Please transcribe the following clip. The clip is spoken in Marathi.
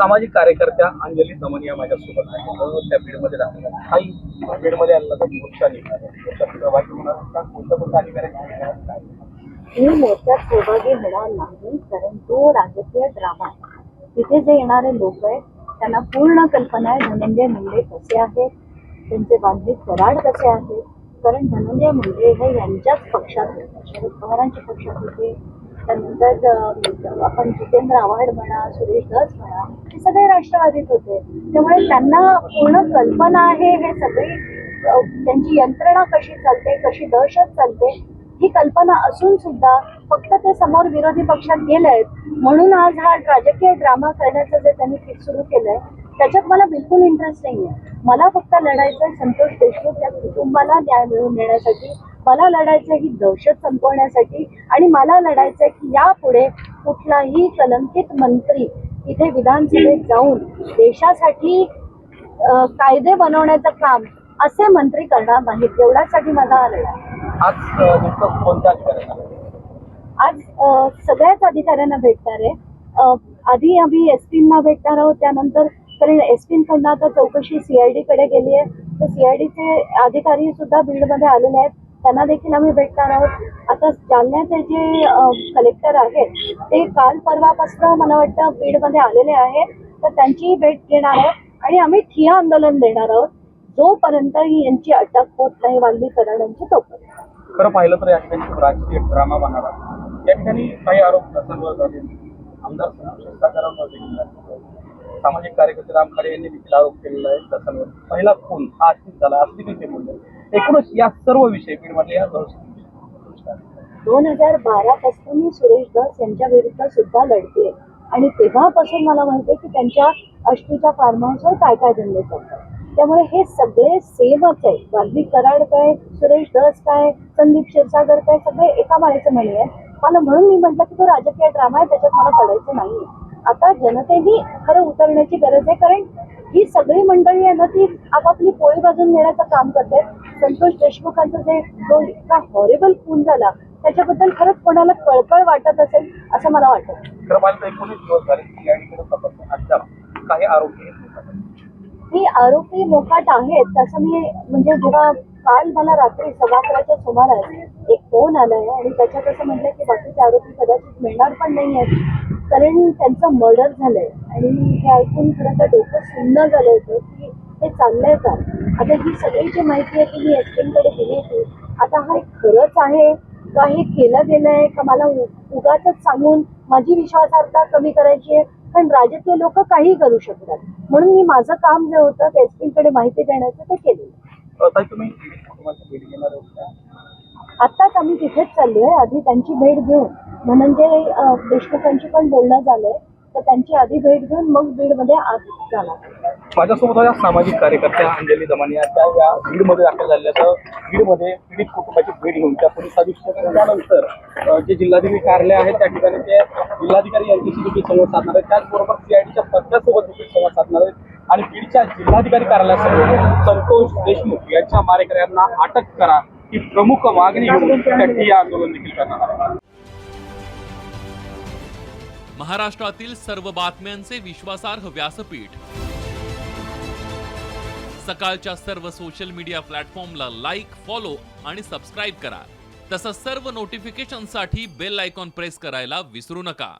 सामाजिक कार्यकर्त्या अंजली दमनिया माझ्यासोबत आहे हो, हो, त्या बीडमध्ये दाखल काही बीडमध्ये आलेला तर मोर्चा निघाला मी मोर्चात सहभागी होणार नाही कारण तो राजकीय ड्रामा आहे. तिथे जे येणारे लोक आहेत त्यांना पूर्ण कल्पना आहे धनंजय मुंडे कसे आहेत? त्यांचे बांधे कराड कसे आहेत? कारण धनंजय मुंडे हे यांच्याच पक्षात होते. शरद पवारांच्या पक्षात होते. त्यानंतर आपण जितेंद्र आव्हाड म्हणा सुरेश धस म्हणा हे सगळे राष्ट्रवादीत होते. त्यामुळे त्यांना पूर्ण कल्पना आहे हे सगळी त्यांची यंत्रणा कशी चालते कशी दहशत चालते ही कल्पना असून सुद्धा फक्त ते समोर विरोधी पक्षात गेलेत. म्हणून आज हा राजकीय ड्रामा करण्याचं जे त्यांनी फिट सुरू केलंय त्याच्यात मला बिलकुल इंटरेस्ट नाही आहे मला फक्त लढायचं संतोष देशमुख या कुटुंबाला न्याय मिळवून देण्यासाठी. मला लढायचं ही दहशत संपवण्यासाठी. आणि मला लढायचं की यापुढे कुठलाही कलंकित मंत्री इथे विधानसभेत जाऊन देशासाठी कायदे बनवण्याचं काम असे मंत्री करणार नाहीत. एवढ्यासाठी माझा हा लढा. आज सगळ्याच अधिकाऱ्यांना भेटणार आहे. आधी आम्ही एस पींना भेटणार आहोत त्यानंतर कारण एस पींकडनं आता चौकशी सीआयडी कडे गेली आहे. तर सीआयडीचे अधिकारी सुद्धा बीडमध्ये आलेले आहेत. त्यांना देखील आम्ही भेटणार आहोत. आता जालन्याचे जे कलेक्टर आहेत ते काल परवापासून मला वाटतं बीडमध्ये आलेले आहेत. तर त्यांचीही भेट घेणार आहोत आणि आम्ही ठिया आंदोलन देणार आहोत. जोपर्यंत ही यांची अटक होत नाही वाल्मी कराडांची तोपर्यंत. खरं पाहिलं तर या ठिकाणी राजकीय ड्रामा बनणार या ठिकाणी काही आरोप सर्व झाले आमदार संतोष देखील सामाजिक कार्यकर्ते राम खडे यांनी देखील आरोप केलेला आहे. दर्शनवर पहिला खून हा आजच झाला असली काही बोलले. एकूणच या सर्व विषय बीडमध्ये या दोन हजार बारा पासून मी सुरेश दास यांच्या विरुद्ध सुद्धा लढते आणि तेव्हापासून मला माहिती की त्यांच्या अष्टीच्या फार्म हाऊसवर काय काय धंदे चालतात. त्यामुळे हे सगळे सेमच आहे वाल्मिक कराड काय सुरेश दास काय संदीप क्षीरसागर काय सगळे एका माळेचे म्हणे आहे. मला म्हणून मी म्हटलं की तो राजकीय ड्रामा आहे त्याच्यात मला पडायचं नाही आता जनतेनी खरं उतरण्याची गरज आहे कारण ही सगळी मंडळी आहे ना ती आपापली पोळी बाजून नेण्याचं काम करते. संतोष देशमुखांचा जे जो इतका हॉरेबल खून झाला त्याच्याबद्दल खरंच कोणाला कळकळ वाटत असेल असं मला वाटत. एकोणीस दिवस झाले काही आरोपी. ही आरोपी मोकाट आहेत तसं मी म्हणजे जेव्हा काल मला रात्री सव्वा अकराच्या सुमारास एक फोन आलाय आणि त्याच्यात असं म्हटलं की बाकीचे आरोपी कदाचित मिळणार पण नाही आहेत. कारण त्यांचं मर्डर झालंय. आणि हे ऐकून खरं तर डोकं सुन्न झालं होतं की हे चाललंय का? आता ही सगळी जी माहिती आहे ती मी एसपीकडे दिली होती. आता हा खरंच आहे का हे केलं गेलंय का मला उगाच सांगून माझी विश्वासार्हता कमी करायची आहे? कारण राजकीय लोक काही करू शकतात. म्हणून मी माझं काम जे होतं ते कडे माहिती देण्याचं ते केलेलं तुम्ही भेट घेणार? आत्ताच आम्ही तिथेच चाललोय. आधी त्यांची भेट घेऊन. धनंजय अं, देशमुखांची पण बोलणं झालंय. तर त्यांची आधी भेट घेऊन मग बीडमध्ये आज जाणार. माझ्यासोबत या सामाजिक कार्यकर्त्या अंजली दमानिया त्या या बीडमध्ये दाखल झालेल्या तर बीडमध्ये पीडित कुटुंबाची भेट घेऊन त्या पोलीस अधीक्षकांना त्यानंतर जे जिल्हाधिकारी कार्यालय आहे त्या ठिकाणी ते जिल्हाधिकारी यांच्याशी देखील संवाद साधणार आहेत. त्याचबरोबर सीआयडीच्या पथकासोबत देखील संवाद साधणार आहेत आणि बीडच्या जिल्हाधिकारी कार्यालयासमोर संतोष देशमुख यांच्या मारेकऱ्यांना अटक करा ही प्रमुख मागणी घेऊन त्यांनी आंदोलन देखील करणार आहे. महाराष्ट्रातील सर्व बातम्यांचे विश्वासार्ह व्यासपीठ. सकाळच्या सर्व सोशल मीडिया प्लॅटफॉर्मला लाईक फॉलो आणि सबस्क्राईब करा. तसंच सर्व नोटिफिकेशनसाठी बेल आयकॉन प्रेस करायला विसरू नका.